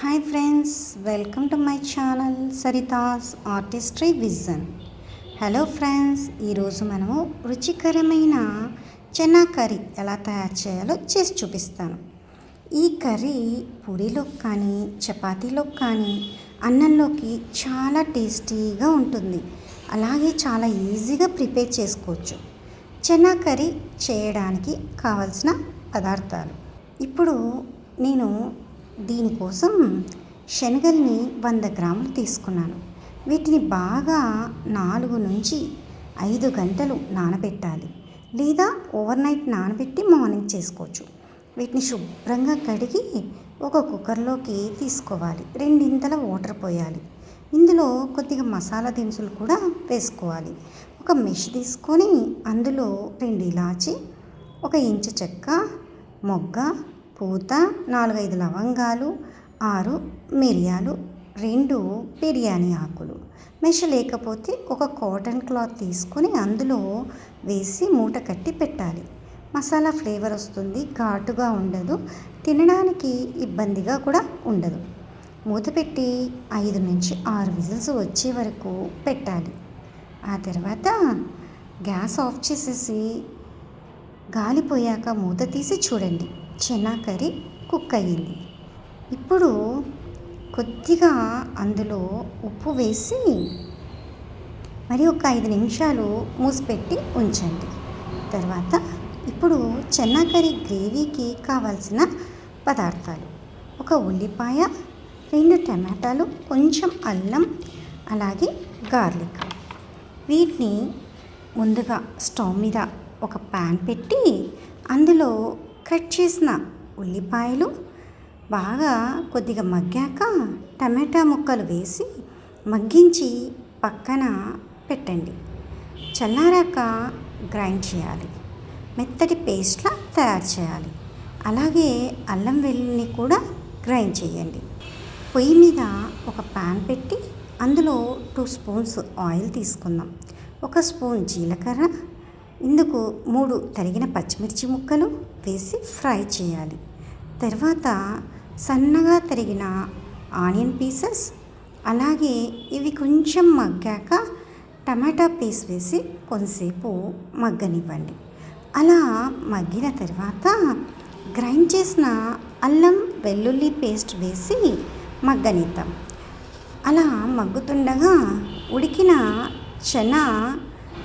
Hi friends welcome to my channel Saritha's artistry vision hello friends ఈరోజు మనము రుచికరమైన chana curry ఎలా తయారు చేయాలో చేసి చూపిస్తాను. ఈ కర్రీ పూరీలోకి కానీ చపాతీలోకి కానీ అన్నంలోకి చాలా టేస్టీగా ఉంటుంది. అలాగే చాలా ఈజీగా ప్రిపేర్ చేసుకోవచ్చు. చెనా కర్రీ చేయడానికి కావలసిన పదార్థాలు. ఇప్పుడు నేను దీనికోసం శనగల్ని వంద గ్రాములు తీసుకున్నాను. వీటిని బాగా నాలుగు నుంచి ఐదు గంటలు నానబెట్టాలి. లేదా ఓవర్ నైట్ నానబెట్టి మార్నింగ్ చేసుకోవచ్చు. వీటిని శుభ్రంగా కడిగి ఒక కుక్కర్లోకి తీసుకోవాలి. రెండింతల వాటర్ పోయాలి. ఇందులో కొద్దిగా మసాలా దినుసులు కూడా వేసుకోవాలి. ఒక మెష్ తీసుకొని అందులో రెండు ఇలాచి ఒక ఇంచు చెక్క మొగ్గ పూత నాలుగైదు లవంగాలు ఆరు మిరియాలు రెండు బిర్యానీ ఆకులు. మెష లేకపోతే ఒక కాటన్ క్లాత్ తీసుకొని అందులో వేసి మూట కట్టి పెట్టాలి. మసాలా ఫ్లేవర్ వస్తుంది ఘాటుగా ఉండదు తినడానికి ఇబ్బందిగా కూడా ఉండదు. మూత పెట్టి ఐదు నుంచి ఆరు విజిల్స్ వచ్చే వరకు పెట్టాలి. ఆ తర్వాత గ్యాస్ ఆఫ్ చేసేసి గాలిపోయాక మూత తీసి చూడండి. చెనా కర్రీ కుక్ అయ్యింది ఇప్పుడు కొద్దిగా అందులో ఉప్పు వేసి మరి ఒక ఐదు నిమిషాలు మూసిపెట్టి ఉంచండి. తర్వాత ఇప్పుడు చెన్నా కర్రీ గ్రేవీకి కావాల్సిన పదార్థాలు. ఒక ఉల్లిపాయ రెండు టమాటాలు కొంచెం అల్లం అలాగే గార్లిక్. వీటిని ముందుగా స్టవ్ మీద ఒక ప్యాన్ పెట్టి అందులో కట్ చేసిన ఉల్లిపాయలు బాగా కొద్దిగా మగ్గాక టమాటా ముక్కలు వేసి మగ్గించి పక్కన పెట్టండి. చల్లారాక గ్రైండ్ చేయాలి. మెత్తటి పేస్ట్లా తయారు చేయాలి. అలాగే అల్లం వెల్లుల్ని కూడా గ్రైండ్ చేయండి. పొయ్యి మీద ఒక ప్యాన్ పెట్టి అందులో టూ స్పూన్స్ ఆయిల్ తీసుకుందాం. ఒక స్పూన్ జీలకర్ర ఇందుకు మూడు తరిగిన పచ్చిమిర్చి ముక్కలు వేసి ఫ్రై చేయాలి. తర్వాత సన్నగా తరిగిన ఆనియన్ పీసెస్ అలాగే ఇవి కొంచెం మగ్గాక టమాటా పీస్ వేసి కొంతసేపు మగ్గనివ్వండి. అలా మగ్గిన తర్వాత గ్రైండ్ చేసిన అల్లం వెల్లుల్లి పేస్ట్ వేసి మగ్గనిద్దాం. అలా మగ్గుతుండగా ఉడికిన చెన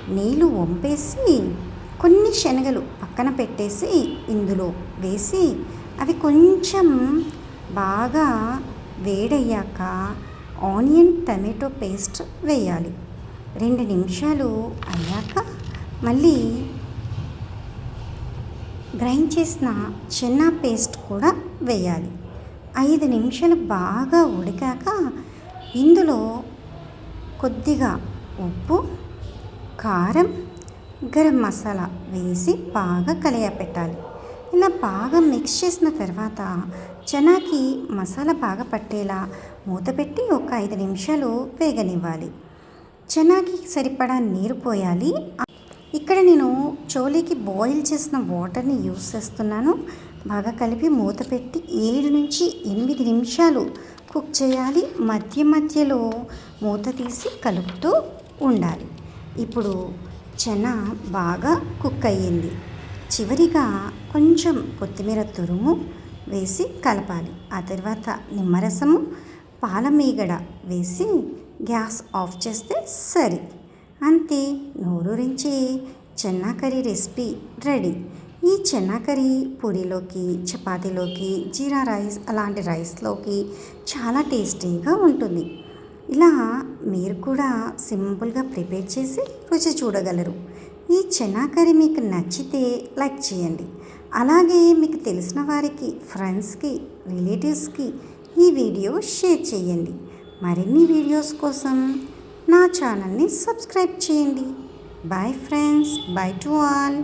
నీళ్ళు వంపేసి కొన్ని శనగలు పక్కన పెట్టేసి ఇందులో వేసి అవి కొంచెం బాగా వేడయ్యాక ఆనియన్ టమాటో పేస్ట్ వేయాలి. రెండు నిమిషాలు అయ్యాక మళ్ళీ గ్రైండ్ చేసిన చిన్న పేస్ట్ కూడా వేయాలి. ఐదు నిమిషాలు బాగా ఉడికాక ఇందులో కొద్దిగా ఉప్పు కారం గరం మసాలా వేసి బాగా కలియపెట్టాలి ఇలా బాగా మిక్స్ చేసిన తర్వాత చనాకి మసాలా బాగా పట్టేలా మూత పెట్టి ఒక ఐదు నిమిషాలు వేగనివ్వాలి. చనాకి సరిపడా నీరు పోయాలి. ఇక్కడ నేను చోలీకి బాయిల్ చేసిన వాటర్ని యూస్ చేస్తున్నాను. బాగా కలిపి మూత పెట్టి ఏడు నుంచి ఎనిమిది నిమిషాలు కుక్ చేయాలి. మధ్య మధ్యలో మూత తీసి కలుపుతూ ఉండాలి. ఇప్పుడు చెన బాగా కుక్ అయ్యింది. చివరిగా కొంచెం కొత్తిమీర తురుము వేసి కలపాలి. ఆ తర్వాత నిమ్మరసము పాలమీగడ వేసి గ్యాస్ ఆఫ్ చేస్తే సరి. అంతే. నోరూరించి చెన్నా కర్రీ రెసిపీ రెడీ. ఈ చెన్నా కర్రీ పూరీలోకి చపాతీలోకి జీరా రైస్ అలాంటి రైస్లోకి చాలా టేస్టీగా ఉంటుంది. ఇలా మీరు కూడా సింపుల్గా ప్రిపేర్ చేసి రుచి చూడగలరు. ఈ చనాకరీ మీకు నచ్చితే లైక్ చేయండి. అలాగే మీకు తెలిసిన వారికి ఫ్రెండ్స్కి రిలేటివ్స్కి ఈ వీడియో షేర్ చేయండి. మరిన్ని వీడియోస్ కోసం నా ఛానల్ని సబ్స్క్రైబ్ చేయండి. Bye friends bye to all.